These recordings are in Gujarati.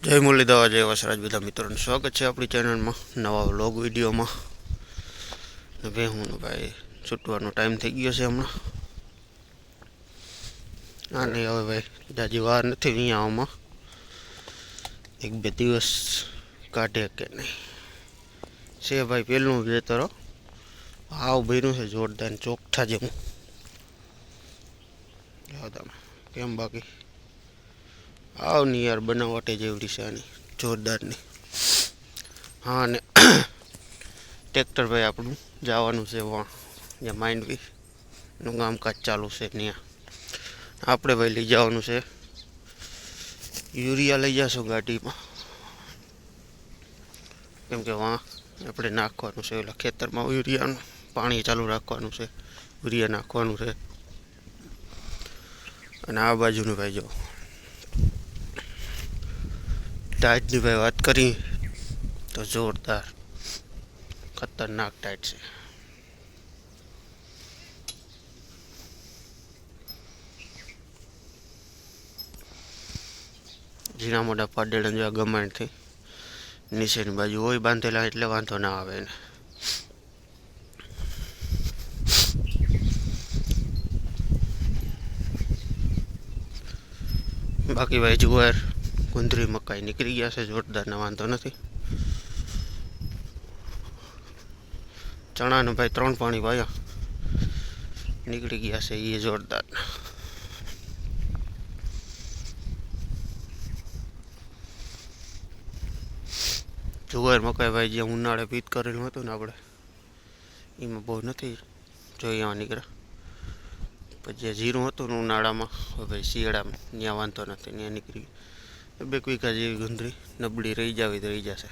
જય મુરલીધા જય વસરાજ બધા મિત્રોને સ્વાગત છે આપણી ચેનલમાં, નવા વ્લોગ વિડીયોમાં. ભાઈ હું ભાઈ છૂટવાનો ટાઈમ થઈ ગયો છે હમણાં. હા નહીં, હવે ભાઈ જાજી વાર નથી અહીંયા આવવામાં. એક બે દિવસ કાઢે કે નહીં. છે ભાઈ પહેલું વેતરો આવ ભર્યું છે જોરદાર ચોખ્ઠા જેવું. કેમ બાકી? આવની યાર, બનાવટે જેવડી છે આની જોરદારની. હા, ને ટ્રેક્ટર ભાઈ આપણું જવાનું છે વાં જ્યાં માઇન્ડવી નું કામકાજ ચાલુ છે ત્યાં. આપણે ભાઈ લઈ જવાનું છે. યુરિયા લઈ જશું ગાડીમાં. કેમ કે વાં આપણે નાખવાનું છે, ઓલા ખેતરમાં યુરિયાનું પાણી ચાલુ રાખવાનું છે, યુરિયા નાખવાનું છે. અને આ બાજુનું ભાઈ જો ટાઈટની ભાઈ વાત કરી, તો જોરદાર, ખતરનાક ટાઈટ છે. ઝીણા મોટા પાડેડા જેવા ગમાણથી નીચેની બાજુ હોય બાંધેલા એટલે વાંધો ના આવે એને. બાકી ભાઈ જુવાર ગુંદરી મકાઈ નીકળી ગયા છે જોરદારના વાંધો નથી. ચણાનું ભાઈ ત્રણ પાણી વાયા. નીકળી ગયા છે એ જોરદાર. જુવાર મકાઈ ભાઈ જે ઉનાળે પીત કરેલું હતું ને આપણે, એમાં બહુ નથી જોઈ એવા નીકળ્યા. પછી જે જીરું હતું ને ઉનાળામાં, હવે ભાઈ શિયાળામાં, ત્યાં વાંધો નથી, ત્યાં નીકળી બે વીઘા જેવી ગુંદરી, નબળી રહી જાવી તો રહી જશે.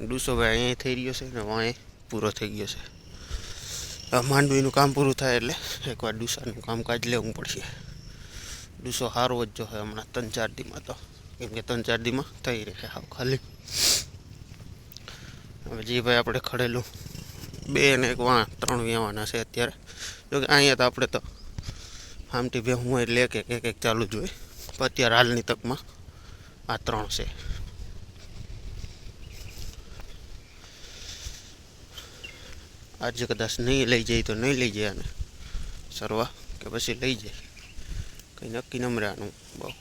ડૂસો ભાઈ અહીંયા થઈ રહ્યો છે ને વાંએ પૂરો થઈ ગયો છે. આ માંડવીનું કામ પૂરું થાય એટલે એકવાર ડૂસાનું કામકાજ લેવું પડશે. ડૂસો સારો જ જો હમણાં ત્રણ ચાર દીમાં તો. કેમ કે ત્રણ ચાર દીમાં થઈ રહે હાવ ખાલી. હવે જે ભાઈ આપણે ખડેલું, બે ને એક વાં ત્રણ વ્યવાના છે અત્યારે. જોકે અહીંયા તો આપણે તો આમથી બે હું એટલે એક એક એક ચાલુ જ હોય. અત્યારે હાલની તકમાં આ ત્રણ છે. આજે કદાચ નહીં લઈ જાય તો નહીં લઈ જાય આને. સરવા કે પછી લઈ જાય. કંઈ નક્કી નમરાનું બહુ.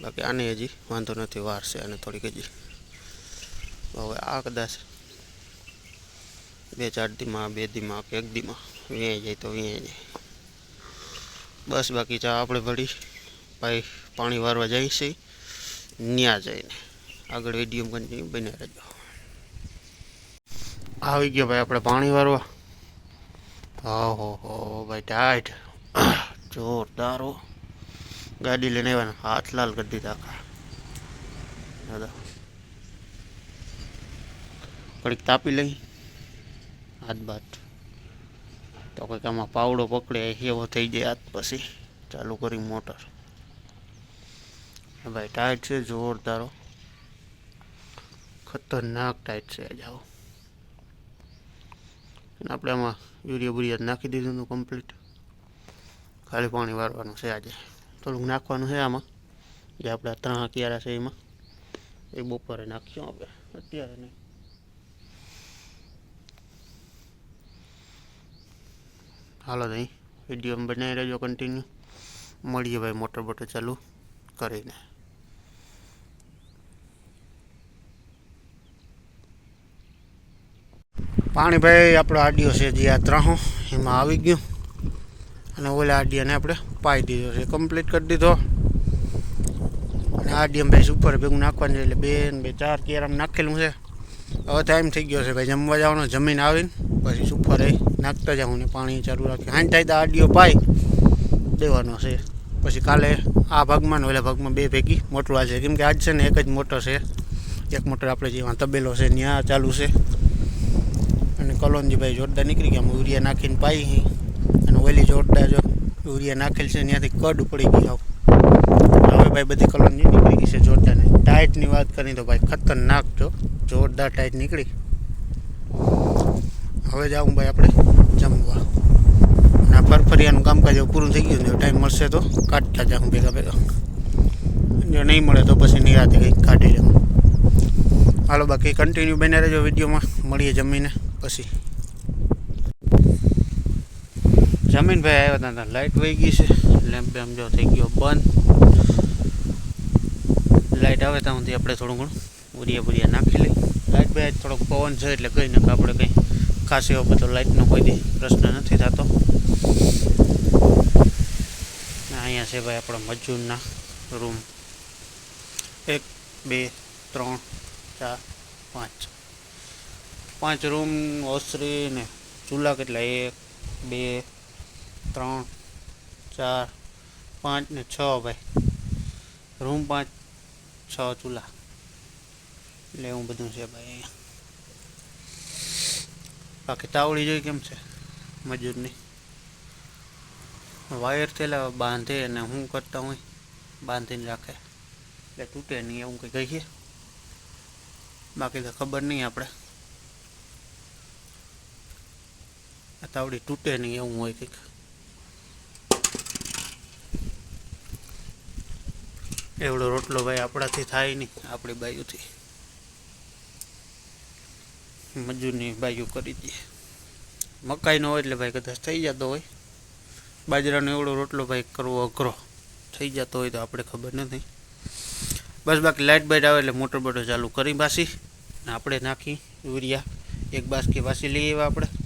બાકી આને હજી વાંધો નથી, વાર છે આને થોડીક હજી. હવે આ કદાચ બે ચાર દીમાં, બે દીમાં કે એક દીમાં. વ્યાઈ જાય તો વ્યાઈ જાય. બસ બાકી ચા આપણે ભળી ભાઈ પાણી વારવા જાય છે, ન્યા જઈને. આગળ વીડિયો કન્ટિન્યુ બન્યા રહેજો. આવી ગયો ભાઈ આપણે પાણી વારવા. હા, હો ભાઈ ટાઈટ જોરદાર ગાડી લઈને આવ્યા હાથ લાલ કરી દીધા આખા. દાદા. કડીક તાપી લઈ. હાથ બાત તો કંઈક આમાં પાવડો પકડે, એવો થઈ જાય હાથ પછી. ચાલુ કરી મોટર. ભાઈ ટાઈટ છે જોરદારો ખતરનાક ટાઈટ છે જાઓ આપણે આમાં યુરિયા બુરિયા નાખી દીધું હતું કમ્પ્લીટ ખાલી પાણી વારવાનું છે આજે થોડુંક નાખવાનું છે આમાં જે આપણે ત્રણ કિયારા છે એમાં એ બપોરે નાખીશું આપણે અત્યારે નહીં હાલો નહીં વીડિયો બનાવી રહેજો કન્ટિન્યુ મળીએ ભાઈ મોટર બોટર ચાલુ કરીને પાણી ભાઈ આપણો આડિયો છે જે આ ત્રણ, એમાં આવી ગયું. અને ઓલા આડિયાને આપણે પાઈ દીધો છે. કમ્પ્લીટ કરી દીધો. અને આડિયમ ભાઈ સુપર ભેગું નાખવાનું છે એટલે બે ને બે ચાર કેરામ નાખેલું છે. હવે ટાઈમ થઈ ગયો છે ભાઈ. જમવા જવાનો, જમીન આવીને પછી સુપર એ નાખતા જાઉં ને પાણી ચાલુ રાખી હાઈ થાય તો આડિયો પાઈ દેવાનો છે. પછી કાલે આ ભાગમાં ને ઓલા ભાગમાં બે ભેગી મોટર છે. કેમ કે આજ છે ને એક જ મોટર છે. એક મોટર આપણે જેવા તબેલો છે ત્યાં ચાલુ છે. અને કલોનજીભાઈ જોરદાર નીકળી ગયા. યુરિયા નાખીને પાઈ અને ઓલી જોરદાર જો યુરિયા નાખેલ છે ત્યાંથી કડ પડી ગઈ આવ. હવે ભાઈ બધી કલોનજી નીકળી ગઈ છે જોરદાર ટાઈટની વાત કરી તો ભાઈ ખતરનાક જો. જોરદાર ટાઈટ નીકળી. હવે જાઉં ભાઈ આપણે જમવા. અને આ ફરફરિયાનું કામકાજ હવે પૂરું થઈ ગયું છે. ટાઈમ મળશે તો કાઢતા જાઉં ભેગા ભેગા. જો નહીં મળે તો પછી નિરાતે કંઈક કાઢી લેવું. હાલો બાકી કન્ટિન્યુ બને રહેજો વિડીયોમાં. મળીએ જમીને. પછી. જમીન ભાઈ આવ્યા હતા ત્યાં લાઇટ વહી ગઈ છે. લેમ્પ બેમ્પ જો થઈ ગયો બંધ. લાઇટ આવે ત્યાં આપણે થોડું ઘણું ઉરિયા બુરિયા નાખી લઈ લાઇટ ભાઈ થોડોક પવન છે એટલે કંઈ નાખ આપણે કંઈ ખાસ એવો બધો લાઇટનો કોઈ પ્રશ્ન નથી થતો. અહીંયા છે ભાઈ આપણા મજૂરના રૂમ એક, બે, ત્રણ, ચાર, પાંચ. પાંચ રૂમ, ઓસરી ને ચૂલા કેટલા? એક, બે, ત્રણ, ચાર, પાંચ ને છ ભાઈ. રૂમ પાંચ, છ ચૂલા. એટલે એવું બધું છે ભાઈ અહીંયા. બાકી તાવડી જોઈ કેમ છે? મજૂરની? વાયર થયેલા બાંધે અને હું કરતા હોય, બાંધીને રાખે. એટલે તૂટે નહીં એવું કંઈ કહીએ. બાકી તો ખબર નહીં આપણે. આ તાવડી તૂટે નહીં એવું હોય કંઈક. એવડો રોટલો ભાઈ આપણાથી થાય નહીં, આપણી બાયુથી. મજૂરની બાજુ કરી દઈએ મકાઈનો હોય એટલે ભાઈ કદાચ થઈ જતો હોય. બાજરાનો એવડો રોટલો ભાઈ કરવો અઘરો. થઈ જતો હોય તો આપણે ખબર નથી. બસ બાકી લાઇટ બાઇટ આવે એટલે મોટર બોટર ચાલુ કરી બાસી. ને આપણે નાખી યુરિયા. એક બાસ્કી વાસી લઈ આવ્યા આપણે.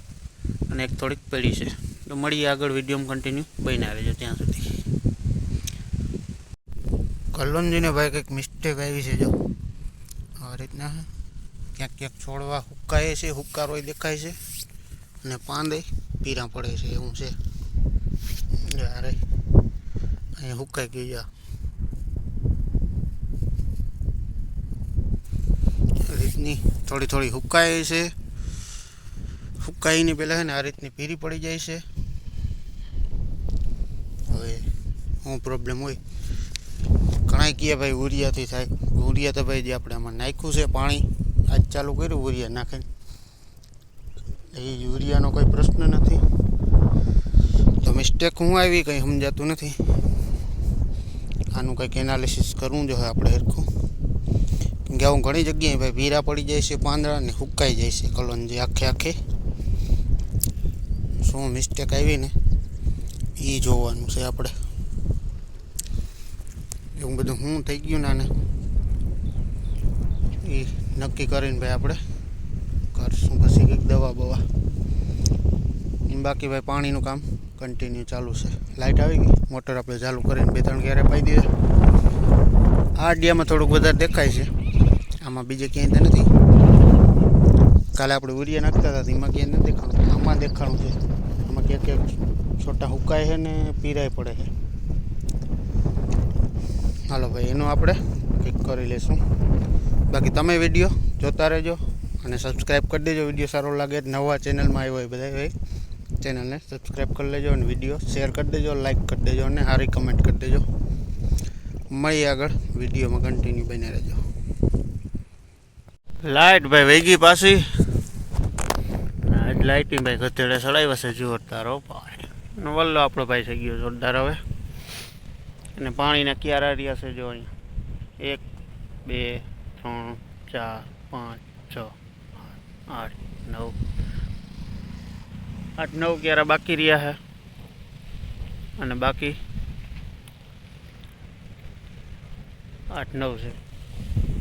અને એક થોડીક પડી છે. તો મળીએ આગળ વિડીયોમાં કન્ટિન્યુ બની આવે છે ત્યાં સુધી. કલ્લોનજીને ભાઈ કંઈક મિસ્ટેક આવી છે જો. આ રીતના ક્યાંક ક્યાંક છોડવા હુક્કાએ છે હુકારોય દેખાય છે. અને પાંદે પીરા પડે છે, એવું છે. યારે અહીંયા હુકાઈ ગયું જા રીતની થોડી થોડી હુકાય છે. હુકાઈને પહેલાં છે ને આ રીતની પીરી પડી જાય છે. હવે શું પ્રોબ્લેમ હોય? ઘણા કહે ભાઈ ઉરિયાથી થાય. ઉરિયા તો ભાઈ જે આપણે આમાં નાખ્યું છે પાણી, આજ ચાલુ કર્યું ઉરિયા નાખે એ યુરિયાનો કોઈ પ્રશ્ન નથી. તો મિસ્ટેક હું આવી કંઈ સમજાતું નથી. આનું કંઈક એનાલિસિસ કરવું જોઈએ આપણે હરખું. કેમ કે આવું ઘણી જગ્યાએ ભાઈ ભીરા પડી જાય છે, પાંદડા ને હુકાઈ જાય છે કલોન જે આખે આખે. શું મિસ્ટેક આવી ને એ જોવાનું છે આપણે. એવું બધું શું થઈ ગયું ને આને. એ નક્કી કરીને ભાઈ આપણે કરશું પછી કંઈક દવા બવા. બાકી ભાઈ પાણીનું કામ કન્ટિન્યુ ચાલુ છે. લાઇટ આવી ગઈ? મોટર આપણે ચાલુ કરીને બે ત્રણ ક્યારે પાઈ દઈએ આ અડિયામાં થોડુંક વધારે દેખાય છે. આમાં બીજે ક્યાંય તો નથી. કાલે આપણે ઉરિયા નાખતા હતા, એમાં ક્યાંય નથી દેખાણું. આમાં દેખાણું છે. ક્યાંક ક્યાંક છોટા હુકાય છે ને પીરાય પડે છે હાલો ભાઈ, એનું આપણે કંઈક કરી લઈશું. બાકી તમે વીડિયો જોતા રહેજો અને સબસ્ક્રાઈબ કરી દેજો. વીડિયો સારો લાગે નવા ચેનલમાં આવ્યો હોય બધા ભાઈ ચેનલને સબસ્ક્રાઈબ કરી લેજો અને વીડિયો શેર કરી દેજો લાઇક કરી દેજો અને સારી કમેન્ટ કરી દેજો. મળીએ આગળ વિડીયોમાં કન્ટિન્યુ બને રહેજો. લાઇટ ભાઈ, વૈગી પાછી. લાઇટિંગ ભાઈ ગધેડે ચડાવ્યા છે, જોરદાર હો વલ્લો આપણો ભાઈ થઈ ગયો જોરદાર હવે. અને પાણીના ક્યારા રહ્યા છે જો અહીંયા? એક, બે, ત્રણ, ચાર, પાંચ, છ આઠ, નવ. આઠ, નવ ક્યારા બાકી રહ્યા છે? અને બાકી? આઠ, નવ છે.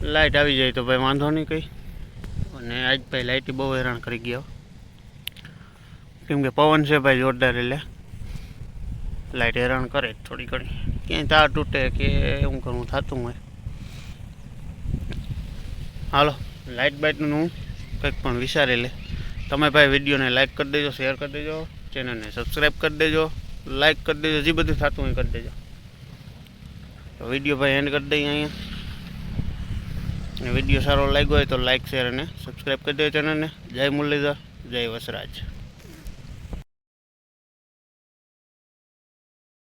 લાઇટ આવી જાય તો ભાઈ વાંધો નહીં કંઈ. અને આજ ભાઈ લાઇટ બહુ હેરાન કરી ગયો. કેમ કે પવન છે ભાઈ જોરદાર એટલે. લાઇટ હેરાન કરે થોડી ઘણી. ક્યાંય તાર તૂટે કે એવું કરવું થતું હોય. હાલો લાઇટ બાઇટનું કંઈક પણ વિચારી લે. તમે ભાઈ વિડીયોને લાઇક કરી દેજો શેર કરી દેજો ચેનલને સબસ્ક્રાઈબ કરી દેજો લાઇક કરી દેજો, જે બધું થતું હોય કરી દેજો. વીડિયો ભાઈ એન્ડ કરી દઈએ અહીંયા. વીડિયો સારો લાગ્યો હોય તો લાઇક શેર અને સબસ્ક્રાઈબ કરી દેજો ચેનલને જય મુરલીધર, જય વસરાજ.